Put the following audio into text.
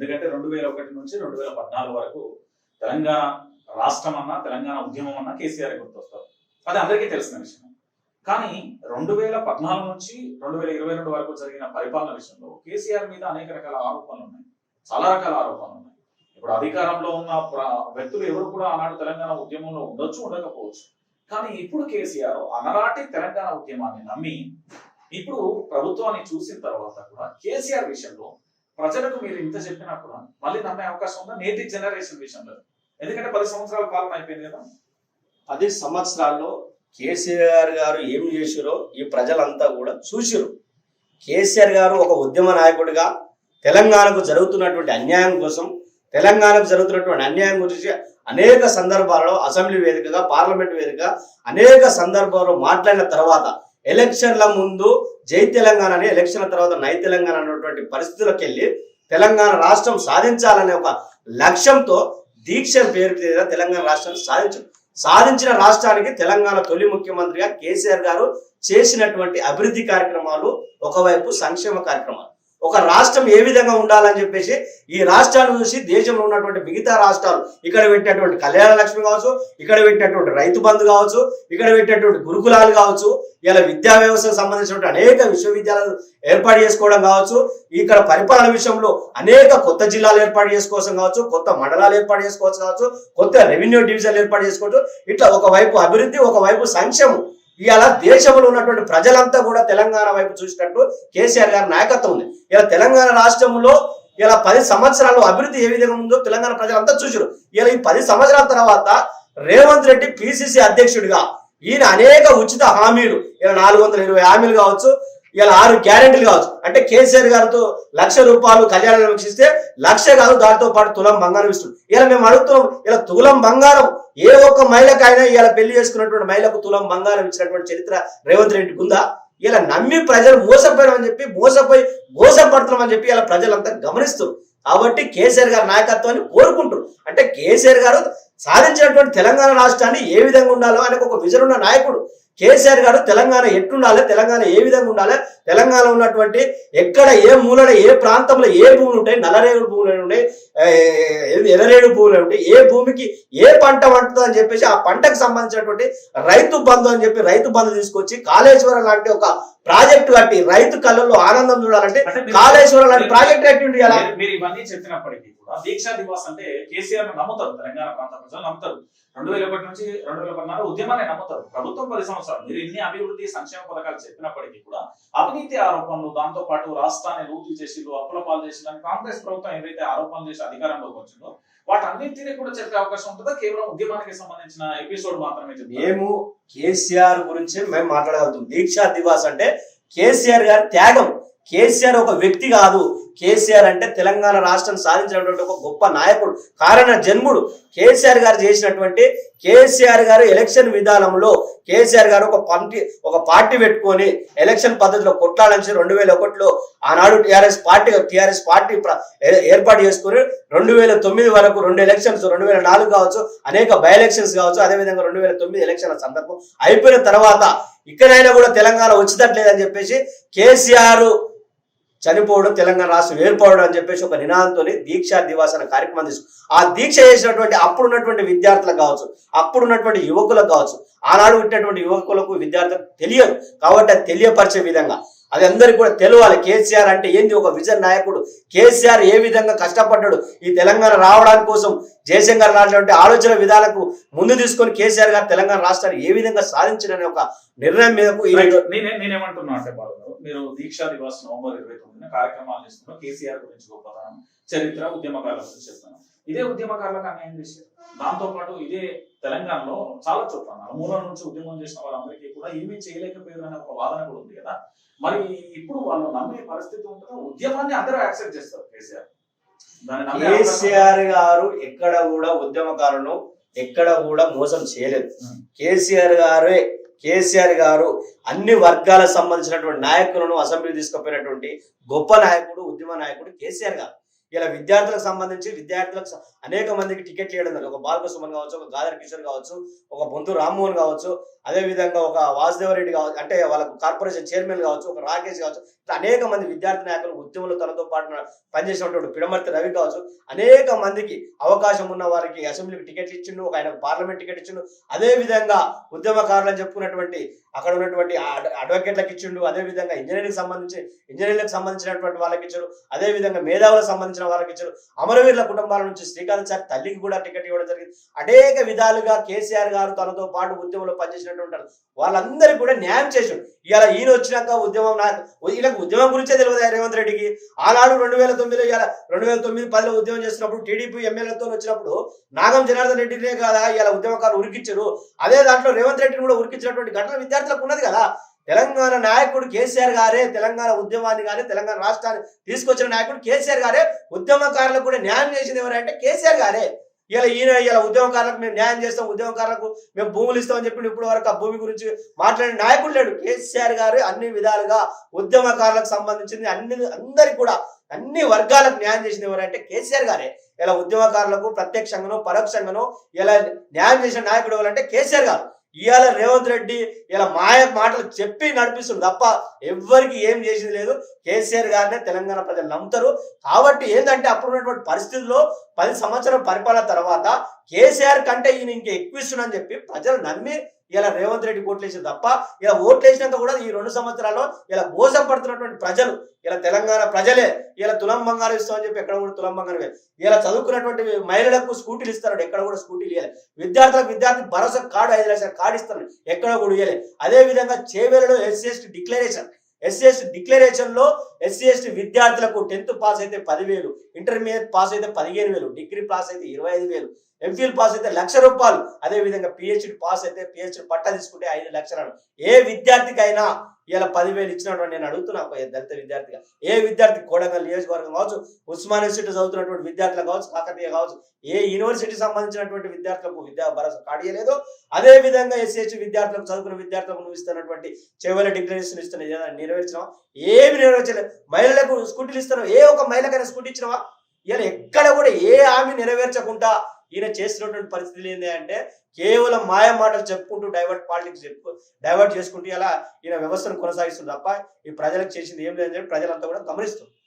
ఎందుకంటే రెండు వేల ఒకటి నుంచి రెండు వేల పద్నాలుగు వరకు తెలంగాణ రాష్ట్రం అన్నా తెలంగాణ ఉద్యమం అన్నా కేసీఆర్ గుర్తొస్తారు. అది అందరికీ తెలిసిన విషయం. కానీ రెండు వేల పద్నాలుగు నుంచి రెండు వేల ఇరవై రెండు వరకు జరిగిన పరిపాలన విషయంలో కేసీఆర్ మీద అనేక రకాల ఆరోపణలు ఉన్నాయి. చాలా రకాల ఆరోపణలు ఉన్నాయి. ఇప్పుడు అధికారంలో ఉన్న వ్యక్తులు ఎవరు కూడా ఆనాడు తెలంగాణ ఉద్యమంలో ఉండొచ్చు ఉండకపోవచ్చు. కానీ ఇప్పుడు కేసీఆర్ అనరాటి తెలంగాణ ఉద్యమాన్ని నమ్మి ఇప్పుడు ప్రభుత్వాన్ని చూసిన తర్వాత కూడా కేసీఆర్ విషయంలో ప్రజలకు మీరు ఇంత చెప్పినా కూడా మళ్ళీ నమ్మే అవకాశం ఉందా? నేటి జనరేషన్ విషయంలో. ఎందుకంటే పది సంవత్సరాల కాలం అయిపోయింది కదా. పది సంవత్సరాల్లో కేసీఆర్ గారు ఏం చేసిరో ఈ ప్రజలంతా కూడా చూసిరు కేసీఆర్ గారు ఒక ఉద్యమ నాయకుడిగా తెలంగాణకు జరుగుతున్నటువంటి అన్యాయం కోసం తెలంగాణకు జరుగుతున్నటువంటి అన్యాయం గురించి అనేక సందర్భాలలో అసెంబ్లీ వేదికగా పార్లమెంట్ వేదికగా అనేక సందర్భాల్లో మాట్లాడిన తర్వాత ఎలక్షన్ల ముందు జై తెలంగాణ అని ఎలక్షన్ల తర్వాత నై తెలంగాణ అనేటువంటి పరిస్థితులకు వెళ్ళి తెలంగాణ రాష్ట్రం సాధించాలనే ఒక లక్ష్యంతో దీక్ష పేరు మీద తెలంగాణ రాష్ట్రాన్ని సాధించారు సాధించిన రాష్ట్రానికి తెలంగాణ తొలి ముఖ్యమంత్రిగా కేసీఆర్ గారు చేసినటువంటి అభివృద్ధి కార్యక్రమాలు ఒకవైపు సంక్షేమ కార్యక్రమాలు. ఒక రాష్ట్రం ఏ విధంగా ఉండాలని చెప్పేసి ఈ రాష్ట్రాన్ని చూసి దేశంలో ఉన్నటువంటి మిగతా రాష్ట్రాలు ఇక్కడ పెట్టినటువంటి కళ్యాణ లక్ష్మి కావచ్చు ఇక్కడ పెట్టినటువంటి రైతు బంధు కావచ్చు ఇక్కడ పెట్టినటువంటి గురుకులాలు కావచ్చు ఇలా విద్యా వ్యవస్థకు సంబంధించినటువంటి అనేక విశ్వవిద్యాలయాలు ఏర్పాటు చేసుకోవడం కావచ్చు ఇక్కడ పరిపాలన విషయంలో అనేక కొత్త జిల్లాలు ఏర్పాటు చేసుకోవచ్చు కావచ్చు కొత్త మండలాలు ఏర్పాటు చేసుకోవచ్చు కావచ్చు కొత్త రెవెన్యూ డివిజన్ ఏర్పాటు చేసుకోవచ్చు. ఇట్లా ఒకవైపు అభివృద్ధి ఒకవైపు సంక్షేమం ఇవాళ దేశంలో ఉన్నటువంటి ప్రజలంతా కూడా తెలంగాణ వైపు చూసినట్టు కేసీఆర్ గారి నాయకత్వం ఉంది. ఇలా తెలంగాణ రాష్ట్రంలో ఇలా పది సంవత్సరాలు అభివృద్ధి ఏ విధంగా ఉందో తెలంగాణ ప్రజలంతా చూసారు. ఇలా ఈ పది సంవత్సరాల తర్వాత రేవంత్ రెడ్డి పిసిసి అధ్యక్షుడిగా ఈయన అనేక ఉచిత హామీలు ఇలా నాలుగు వందల ఇరవై హామీలు కావచ్చు ఇలా ఆరు గ్యారెంటీలు కావచ్చు. అంటే కేసీఆర్ గారితో లక్ష రూపాయలు కళ్యాణం ఇస్తే లక్ష కాదు దాంతో పాటు తులం బంగారం ఇస్తుంది. ఇలా మేము అడుగుతున్నాం ఇలా తులం బంగారం ఏ ఒక్క మహిళకైనా ఇలా పెళ్ళి చేసుకున్నటువంటి మహిళకు తులం బంగారం ఇచ్చినటువంటి చరిత్ర రేవంత్ రెడ్డికి ఉందా? ఇలా నమ్మి ప్రజలు మోసపోయామని చెప్పి మోసపోయి మోసపడుతున్నామని చెప్పి ఇలా ప్రజలంతా గమనిస్తారు కాబట్టి కేసీఆర్ గారి నాయకత్వాన్ని కోరుకుంటారు అంటే కేసీఆర్ గారు సాధించినటువంటి తెలంగాణ రాష్ట్రాన్ని ఏ విధంగా ఉండాలో ఆయనకు ఒక విజన్ ఉన్న నాయకుడు. కేసీఆర్ గారు తెలంగాణ ఎట్లుండాలి తెలంగాణ ఏ విధంగా ఉండాలి తెలంగాణ ఉన్నటువంటి ఎక్కడ ఏ మూలన ఏ ప్రాంతంలో ఏ భూములు ఉంటాయి నల్లరేడు భూములు ఉంటాయి ఎదరేడు ఎర్రరేడు భూములు ఉంటాయి ఏ భూమికి ఏ పంట పండుతుంది అని చెప్పేసి ఆ పంటకు సంబంధించినటువంటి రైతు బంధు అని చెప్పి రైతు బంధు తీసుకొచ్చి కాళేశ్వరం లాంటి ఒక ప్రాజెక్టు కట్టి రైతు కళ్ళల్లో ఆనందం చూడాలంటే కాళేశ్వరం లాంటి ప్రాజెక్ట్ కట్టి మీరు- ఇవన్నీ చెప్పినప్పటికీ కూడా దీక్షా దివాస్ అంటే కేసీఆర్ నమ్ముతారు తెలంగాణ ప్రాంత ప్రజలు నమ్ముతారు. రెండు వేల ఒకటి నుంచి రెండు వేల పద్నాలుగు ఉద్యమాన్ని నమ్ముతారు. ప్రభుత్వం పది సంవత్సరాలు. మీరు ఎన్ని అభివృద్ధి సంక్షేమ పథకాలు చెప్పినప్పటికీ కూడా అవినీతి ఆరోపణలు దాంతో పాటు రాష్ట్రాన్ని లూటీ చేసి అప్పుల పాలు చేసిన కాంగ్రెస్ ప్రభుత్వం ఏదైతే ఆరోపణలు చేసి అధికారంలోకి వచ్చిందో వాటన్నింటినీ కూడా చెప్పే అవకాశం ఉంటుందా? కేవలం ఉద్యమానికి సంబంధించిన ఎపిసోడ్ మాత్రమే మేము కేసీఆర్ గురించి మేము మాట్లాడగలుగుతాం. దీక్షా దివాస్ అంటే కేసీఆర్ గారి త్యాగం. కేసీఆర్ ఒక వ్యక్తి కాదు. కేసీఆర్ అంటే తెలంగాణ రాష్ట్రం సాధించినటువంటి ఒక గొప్ప నాయకుడు కారణ జన్ముడు. కేసీఆర్ గారు చేసినటువంటి కేసీఆర్ గారు ఎలక్షన్ విధానంలో కేసీఆర్ గారు ఒక పార్టీ ఒక పార్టీ పెట్టుకొని ఎలక్షన్ పద్ధతిలో కొట్లాడించి రెండు వేల ఒకటిలో ఆనాడు టిఆర్ఎస్ పార్టీ టిఆర్ఎస్ పార్టీ ఏర్పాటు చేసుకుని రెండు వేల తొమ్మిది వరకు రెండు ఎలక్షన్స్ రెండు వేల నాలుగు కావచ్చు అనేక బై ఎలక్షన్స్ కావచ్చు అదేవిధంగా రెండు వేల తొమ్మిది ఎలక్షన్ల సందర్భం అయిపోయిన తర్వాత ఇక్కడైనా కూడా తెలంగాణ వచ్చినట్లేదని చెప్పేసి కేసీఆర్ చనిపోవడం తెలంగాణ రాష్ట్రం ఏర్పడడం అని చెప్పేసి ఒక నినాదంతో దీక్షా దివాస్ అనే కార్యక్రమం తీసుకు ఆ దీక్ష చేసినటువంటి అప్పుడున్నటువంటి విద్యార్థులకు కావచ్చు అప్పుడున్నటువంటి యువకులకు కావచ్చు ఆనాడు పుట్టినటువంటి యువకులకు విద్యార్థులకు తెలియదు. కాబట్టి అది తెలియపరిచే విధంగా అది అందరికీ కూడా తెలియాలి కేసీఆర్ అంటే ఏంది? ఒక విజన్ నాయకుడు. కేసీఆర్ ఏ విధంగా కష్టపడ్డాడు? ఈ తెలంగాణ రావడానికి కోసం జయశంకర్ లాంటి ఆలోచన విధాలకు ముందు తీసుకొని కేసీఆర్ గారు తెలంగాణ రాష్ట్రాన్ని ఏ విధంగా సాధించిన ఒక నిర్ణయం. నేనే నేనేమంటున్నా అంటే గారు మీరు దీక్షా దివాస్ నవంబర్ ఇరవై తొమ్మిదిన కార్యక్రమాలు చేస్తున్నారు కేసీఆర్ గురించి గొప్పతనం చరిత్ర ఉద్యమకారుల గురించి చెప్తాను ఇదే ఉద్యమకారులకు అన్యాయం చేశారు దాంతో పాటు ఇదే తెలంగాణలో చాలా చోట్ల నలుమూల నుంచి ఉద్యమం చేసిన వాళ్ళందరికీ కూడా ఏమీ చేయలేకపోయారు అనే ఒక వాదన కూడా ఉంది కదా మరి ఇప్పుడు వాళ్ళు నమ్మే పరిస్థితి ఉంటుందో ఉద్యమాన్ని అందరూ యాక్సెప్ట్ చేస్తారు కేసీఆర్? కేసీఆర్ గారు ఎక్కడ కూడా ఉద్యమకారులను ఎక్కడ కూడా మోసం చేయలేదు. కేసీఆర్ గారే కేసీఆర్ గారు అన్ని వర్గాలకు సంబంధించినటువంటి నాయకులను అసెంబ్లీ తీసుకుపోయినటువంటి గొప్ప నాయకుడు ఉద్యమ నాయకుడు కేసీఆర్ గారు. ఇలా విద్యార్థులకు సంబంధించి విద్యార్థులకు అనేక మందికి టికెట్లు ఇవ్వడం ఒక బాలక సుమన్ కావచ్చు ఒక గాదర్ కిషోర్ కావచ్చు ఒక బొంతు రామ్మోహన్ కావచ్చు అదే విధంగా ఒక వాసుదేవరెడ్డి కావచ్చు అంటే వాళ్ళకు కార్పొరేషన్ చైర్మన్ కావచ్చు ఒక రాకేష్ కావచ్చు ఇట్లా అనేక మంది విద్యార్థి నాయకులు ఉద్యమంలో తనతో పాటు పనిచేసినటువంటి పిడమర్తి రవి కావచ్చు అనేక మందికి అవకాశం ఉన్న వారికి అసెంబ్లీకి టికెట్లు ఇచ్చిండు ఒక ఆయన పార్లమెంట్ టికెట్ ఇచ్చిండు. అదే విధంగా ఉద్యమకారులు అని చెప్పుకున్నటువంటి అక్కడ ఉన్నటువంటి అడ్వకేట్లకు ఇచ్చిండు అదే విధంగా ఇంజనీరింగ్ సంబంధించి ఇంజనీరింగ్లకు సంబంధించినటువంటి వాళ్ళకి ఇచ్చారు అదే విధంగా మేధావులకు సంబంధించిన వాళ్ళకి ఇచ్చారు అమరవీరుల కుటుంబాల నుంచి శ్రీకాంత్ సార్ తల్లికి కూడా టికెట్ ఇవ్వడం జరిగింది. అనేక విధాలుగా కేసీఆర్ గారు తనతో పాటు ఉద్యమంలో పనిచేసినట్టు ఉంటారు. వాళ్ళందరికీ కూడా న్యాయం చేశాడు ఇలా ఈయన వచ్చినాక ఉద్యమం నాకు వీళ్ళకి ఉద్యమం గురించే తెలియదు రేవంత్ రెడ్డికి? ఆనాడు రెండు వేల తొమ్మిదిలో ఇలా రెండు వేల తొమ్మిది పదిలో ఉద్యమం చేసినప్పుడు టీడీపీ ఎమ్మెల్యేలతో వచ్చినప్పుడు నాగం జనార్దన్ రెడ్డినే కదా ఇలా ఉద్యమకారులు ఉరికిచ్చారు? అదే దాంట్లో రేవంత్ రెడ్డిని కూడా ఉరికించినటువంటి ఘటన విద్యార్థులకు ఉన్నది కదా? తెలంగాణ నాయకుడు కేసీఆర్ గారే తెలంగాణ ఉద్యమాన్ని కానీ తెలంగాణ రాష్ట్రాన్ని తీసుకొచ్చిన నాయకుడు కేసీఆర్ గారే ఉద్యమకారులకు కూడా న్యాయం చేసింది ఎవరంటే కేసీఆర్ గారే. ఇలా ఈయన ఇలా ఉద్యమకారులకు మేము న్యాయం చేస్తాం ఉద్యమకారులకు మేము భూములు ఇస్తామని చెప్పి ఇప్పుడు వరకు ఆ భూమి గురించి మాట్లాడిన నాయకుడు లేడు. కేసీఆర్ గారు అన్ని విధాలుగా ఉద్యమకారులకు సంబంధించింది అన్ని అందరికి కూడా అన్ని వర్గాలకు న్యాయం చేసింది ఎవరంటే కేసీఆర్ గారే. ఇలా ఉద్యమకారులకు ప్రత్యక్షంగానో పరోక్షంగానో ఇలా న్యాయం చేసిన నాయకుడు ఎవరంటే కేసీఆర్ గారు. ఇవాళ రేవంత్ రెడ్డి ఇలా మాయ మాటలు చెప్పి నడిపిస్తుంది తప్ప ఎవ్వరికి ఏం చేసింది లేదు. కేసీఆర్ గారినే తెలంగాణ ప్రజలు నమ్ముతారు. కాబట్టి ఏంటంటే అప్పుడు ఉన్నటువంటి పరిస్థితుల్లో పది సంవత్సరాల పరిపాలన తర్వాత కేసీఆర్ కంటే ఈయన ఇంకా ఎక్కువ ఇస్తున్నాడని చెప్పి ప్రజలు నమ్మి ఇలా రేవంత్ రెడ్డి ఓట్లేసింది తప్ప ఇలా ఓట్లేసినంత కూడా ఈ రెండు సంవత్సరాల్లో ఇలా మోసపడుతున్నటువంటి ప్రజలు ఇలా తెలంగాణ ప్రజలే ఇలా తులం బంగారం ఇస్తామని చెప్పి ఎక్కడ కూడా తులం బంగారం ఇలా చదువుకున్నటువంటి మహిళలకు స్కూటీలు ఇస్తారు ఎక్కడ కూడా స్కూటీలు ఇవ్వలేదు విద్యార్థులకు విద్యార్థి భరోసా కార్డు ఐదు లక్షల కార్డు ఇస్తారు ఎక్కడ కూడా ఇవ్వలేదు అదే విధంగా చేవేలలో SC ST declaration SC ST డిక్లరేషన్లో SC ST విద్యార్థులకు టెన్త్ పాస్ అయితే పదివేలు ఇంటర్మీడియట్ పాస్ అయితే పదిహేను వేలు డిగ్రీ పాస్ అయితే ఇరవై ఐదు వేలు ఎంఫిల్ పాస్ అయితే లక్ష రూపాయలు. అదే విధంగా పిహెచ్డి పాస్ అయితే పిహెచ్డి పట్టా తీసుకుంటే ఐదు లక్షలు. ఏ విద్యార్థికైనా ఇలా పదివేలు ఇచ్చినటువంటి నేను అడుగుతున్నా దళిత విద్యార్థిగా. ఏ విద్యార్థి కోడంగల్ నియోజకవర్గం కావచ్చు ఉస్మాన్ యూనివర్సిటీ చదువుతున్నటువంటి విద్యార్థులు కావచ్చు కాకతీయ కావచ్చు ఏ యూనివర్సిటీ సంబంధించినటువంటి విద్యార్థులకు విద్యా భరోసా కాడియలేదు అదే విధంగా ఎస్సీ విద్యార్థులకు చదువుకున్న విద్యార్థులకు నువ్వు ఇస్తున్నటువంటి చెవుల డిక్లరేషన్ ఇస్తున్న ఏదైనా ఏమి నెరవేర్చలేదు మహిళలకు స్కూటీలు ఇస్తున్నావు. ఏ ఒక మహిళకైనా స్కూటీ ఇచ్చినవా? ఇలా ఎక్కడ కూడా ఏ హామీ నెరవేర్చకుండా ఈయన చేస్తున్నటువంటి పరిస్థితులు ఏంటి అంటే కేవలం మాయ మాటలు చెప్పుకుంటూ డైవర్ట్ పాలిటిక్స్ చెప్పు డైవర్ట్ చేసుకుంటూ ఇలా ఈయన వ్యవస్థను కొనసాగిస్తుంది తప్ప ఈ ప్రజలకు చేసింది ఏం లేదని చెప్పి ప్రజలంతా కూడా గమనిస్తుంది